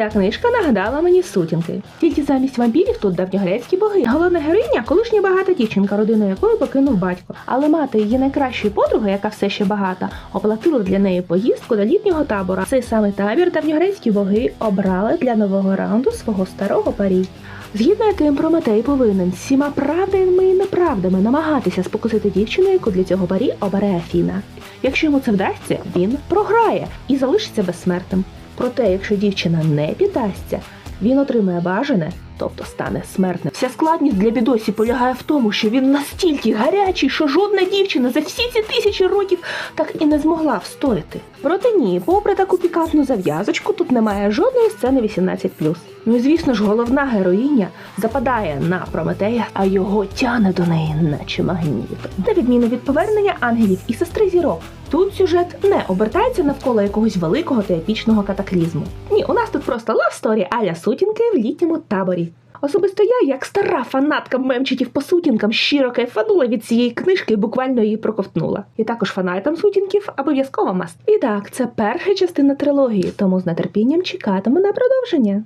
ця книжка нагадала мені сутінки. Тільки замість вампірів тут давньогрецькі боги. Головна героїня колишня багата дівчинка, родину якої покинув батько. Але мати її найкращої подруги, яка все ще багата, оплатила для неї поїздку до літнього табора. Цей самий табір давньогрецькі боги обрали для нового раунду свого старого парі. Згідно яким Прометей повинен всіма правдами і неправдами намагатися спокусити дівчину, яку для цього парі обере Афіна. Якщо йому це вдасться, він програє і залишиться безсмертним. Проте, якщо дівчина не піддасться, він отримає бажане, тобто стане смертним. Вся складність для бідосі полягає в тому, що він настільки гарячий, що жодна дівчина за всі ці тисячі років так і не змогла встояти. Проте ні, попри таку пікантну зав'язочку, тут немає жодної сцени 18+. Ну і звісно ж, головна героїня западає на Прометея, а його тяне до неї, наче магнітом. На відміну від повернення ангелів і сестри зірок. Тут сюжет не обертається навколо якогось великого та епічного катаклізму. Ні, у нас тут просто лав-сторі аля сутінки в літньому таборі. Особисто я, як стара фанатка мемчиків по сутінкам, щиро кайфанула від цієї книжки і буквально її проковтнула. І також фанатам сутінків обов'язково маст. І так, це перша частина трилогії, тому з нетерпінням чекатиму на продовження.